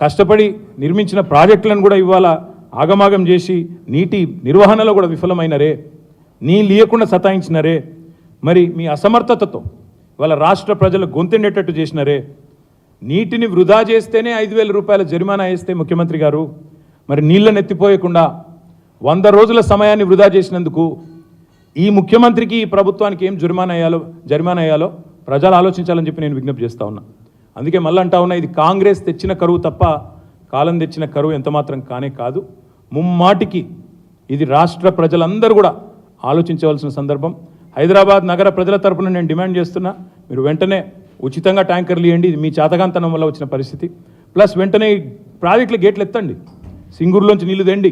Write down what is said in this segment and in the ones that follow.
కష్టపడి నిర్మించిన ప్రాజెక్టులను కూడా ఇవాళ ఆగమాగం చేసి నీటి నిర్వహణలో కూడా విఫలమైనరే నీళ్ళు ఇవ్వకుండా సతాయించినరే మరి మీ అసమర్థతతో ఇవాళ రాష్ట్ర ప్రజలు గొంతెండేటట్టు చేసినరే నీటిని వృధా చేస్తేనే ఐదు వేల రూపాయల జరిమానా వేస్తే ముఖ్యమంత్రి గారు మరి నీళ్ళని ఎత్తిపోయకుండా వంద రోజుల సమయాన్ని వృధా చేసినందుకు ఈ ముఖ్యమంత్రికి ఈ ప్రభుత్వానికి ఏం జరిమానా అయ్యాలో జరిమానా అయ్యాలో ప్రజలు ఆలోచించాలని చెప్పి నేను విజ్ఞప్తి చేస్తా ఉన్నా. అందుకే మళ్ళీ అంటా ఉన్నా ఇది కాంగ్రెస్ తెచ్చిన కరువు తప్ప కాలం తెచ్చిన కరువు ఎంతమాత్రం కానే కాదు. ముమ్మాటికి ఇది రాష్ట్ర ప్రజలందరూ కూడా ఆలోచించవలసిన సందర్భం. హైదరాబాద్ నగర ప్రజల తరపున నేను డిమాండ్ చేస్తున్నా మీరు వెంటనే ఉచితంగా ట్యాంకర్లు ఇవ్వండి ఇది మీ చాతగాంతనం వల్ల వచ్చిన పరిస్థితి. ప్లస్ వెంటనే ప్రాజెక్టుల గేట్లు ఎత్తండి సింగూరులోంచి నీళ్ళు తెండి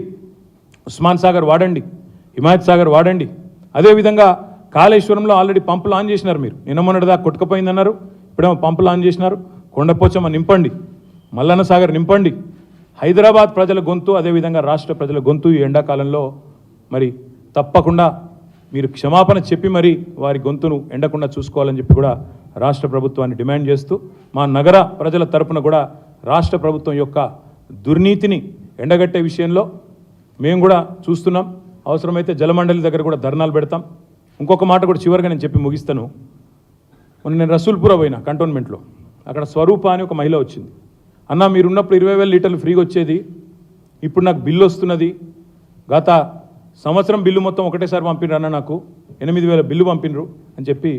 ఉస్మాన్ సాగర్ వాడండి హిమాయత్ సాగర్ వాడండి. అదేవిధంగా కాళేశ్వరంలో ఆల్రెడీ పంపులు ఆన్ చేసినారు మీరు. నిన్న మొన్నటిదా కొట్టుకుపోయిందన్నారు ఇప్పుడేమో పంపులు ఆన్ చేసినారు. కొండపోచమ్మ నింపండి మల్లన్న సాగర్ నింపండి. హైదరాబాద్ ప్రజల గొంతు అదేవిధంగా రాష్ట్ర ప్రజల గొంతు ఈ ఎండాకాలంలో మరి తప్పకుండా మీరు క్షమాపణ చెప్పి మరి వారి గొంతును ఎండకుండా చూసుకోవాలని చెప్పి కూడా రాష్ట్ర ప్రభుత్వాన్ని డిమాండ్ చేస్తూ మా నగర ప్రజల తరపున కూడా రాష్ట్ర ప్రభుత్వం యొక్క దుర్నీతిని ఎండగట్టే విషయంలో మేము కూడా చూస్తున్నాం. అవసరమైతే జలమండలి దగ్గర కూడా ధర్నాలు పెడతాం. ఇంకొక మాట కూడా చివరిగా నేను చెప్పి ముగిస్తాను. మొన్న నేను రసూల్పుర పోయినా కంటోన్మెంట్లో అక్కడ స్వరూప అని ఒక మహిళ వచ్చింది. అన్న మీరున్నప్పుడు ఇరవై వేల లీటర్లు ఫ్రీగా వచ్చేది? ఇప్పుడు నాకు బిల్లు వస్తున్నది. గత సంవత్సరం బిల్లు మొత్తం ఒకటేసారి పంపిండ్రు అన్న నాకు. ఎనిమిది వేల బిల్లు పంపినరు అని చెప్పి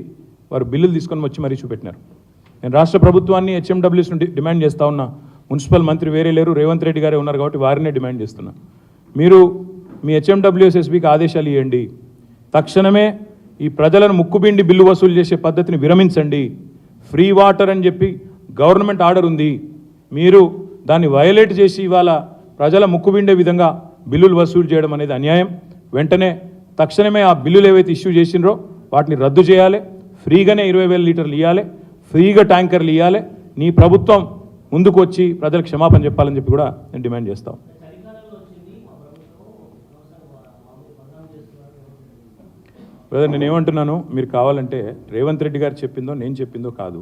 వారు బిల్లులు తీసుకొని వచ్చి మరీ చూపెట్టినారు. నేను రాష్ట్ర ప్రభుత్వాన్ని హెచ్ఎండబ్ల్యూస్ నుండి డిమాండ్ చేస్తా ఉన్నా. మున్సిపల్ మంత్రి వేరే లేరు. రేవంత్ రెడ్డి గారే ఉన్నారు కాబట్టి వారినే డిమాండ్ చేస్తున్నా. మీరు మీ హెచ్ఎండబ్ల్యూఎస్ఎస్బికి ఆదేశాలు ఇవ్వండి తక్షణమే ఈ ప్రజలను ముక్కుబిండి బిల్లు వసూలు చేసే పద్ధతిని విరమించండి. ఫ్రీ వాటర్ అని చెప్పి గవర్నమెంట్ ఆర్డర్ ఉంది. మీరు దాన్ని వయలేట్ చేసి ఇవాళ ప్రజల ముక్కుబిండే విధంగా బిల్లులు వసూలు చేయడం అనేది అన్యాయం. వెంటనే తక్షణమే ఆ బిల్లులు ఏవైతే ఇష్యూ చేసిండ్రో వాటిని రద్దు చేయాలి. ఫ్రీగానే ఇరవై వేల లీటర్లు ఇవ్వాలి ఫ్రీగా ట్యాంకర్లు ఇవ్వాలి నీ ప్రభుత్వం ముందుకు వచ్చి ప్రజలకు క్షమాపణ చెప్పాలని చెప్పి కూడా నేను డిమాండ్ చేస్తాం బ్రదర్ నేను ఏమంటున్నాను మీరు కావాలంటే రేవంత్ రెడ్డి గారు చెప్పిందో నేను చెప్పిందో కాదు.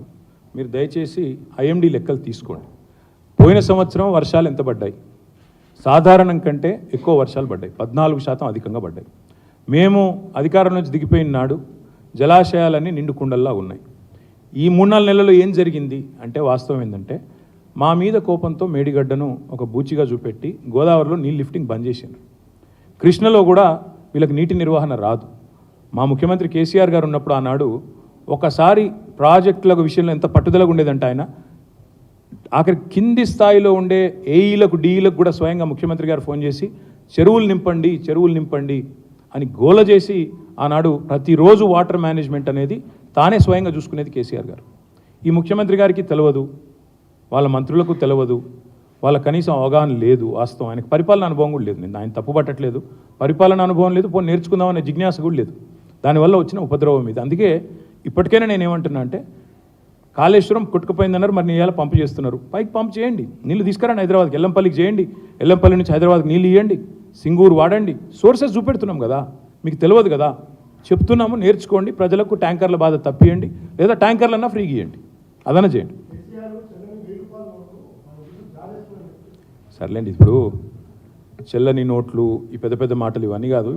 మీరు దయచేసి ఐఎండి లెక్కలు తీసుకోండి. పోయిన సంవత్సరం వర్షాలు ఎంత పడ్డాయి? సాధారణం కంటే ఎక్కువ వర్షాలు పడ్డాయి. పద్నాలుగు శాతం అధికంగా పడ్డాయి. మేము అధికారం నుంచి దిగిపోయిన నాడు జలాశయాలన్నీ నిండు కుండల్లా ఉన్నాయి. ఈ మూడు నాలుగు నెలల్లో ఏం జరిగింది అంటే వాస్తవం ఏంటంటే మా మీద కోపంతో మేడిగడ్డను ఒక బూచిగా చూపెట్టి గోదావరిలో నీళ్ళు లిఫ్టింగ్ బంద్ చేసిండ్రు. కృష్ణలో కూడా వీళ్ళకి నీటి నిర్వహణ రాదు. మా ముఖ్యమంత్రి కేసీఆర్ గారు ఉన్నప్పుడు ఆనాడు ఒకసారి ప్రాజెక్టుల విషయంలో ఎంత పట్టుదలగా ఉండేదంటే ఆయన. ఆఖరి కింది స్థాయిలో ఉండే ఏఈలకు డీఈలకు కూడా స్వయంగా ముఖ్యమంత్రి గారు ఫోన్ చేసి చెరువులు నింపండి చెరువులు నింపండి అని గోల చేసి ఆనాడు ప్రతిరోజు వాటర్ మేనేజ్మెంట్ అనేది తానే స్వయంగా చూసుకునేది కేసీఆర్ గారు. ఈ ముఖ్యమంత్రి గారికి తెలియదు వాళ్ళ మంత్రులకు తెలియదు వాళ్ళ కనీసం అవగాహన లేదు వాస్తవం. ఆయనకు పరిపాలన అనుభవం కూడా లేదు. నేను ఆయన తప్పు పట్టట్లేదు పరిపాలన అనుభవం లేదు. పోనీ నేర్చుకుందామనే జిజ్ఞాస కూడా లేదు. దానివల్ల వచ్చిన ఉపద్రవం ఇది. అందుకే ఇప్పటికైనా నేను ఏమంటున్నా అంటే కాళేశ్వరం కొట్టుకుపోయిందన్నారు మరి నీళ్ళ పంపు చేస్తున్నారు. పైకి పంపు చేయండి. నీళ్ళు తీసుకురండి హైదరాబాద్కి. ఎల్లంపల్లికి చేయండి. ఎల్లంపల్లి నుంచి హైదరాబాద్కి నీళ్ళు ఇవ్వండి సింగూరు వాడండి. సోర్సెస్ చూపెడుతున్నాం కదా. మీకు తెలియదు కదా. చెప్తున్నాము నేర్చుకోండి. ప్రజలకు ట్యాంకర్ల బాధ తప్పియండి. లేదా ట్యాంకర్లన్నా ఫ్రీగా ఇవ్వండి అదన చేయండి. సర్లేండి ఇప్పుడు చెల్లని నోట్లు ఈ పెద్ద పెద్ద మాటలు ఇవన్నీ కాదు.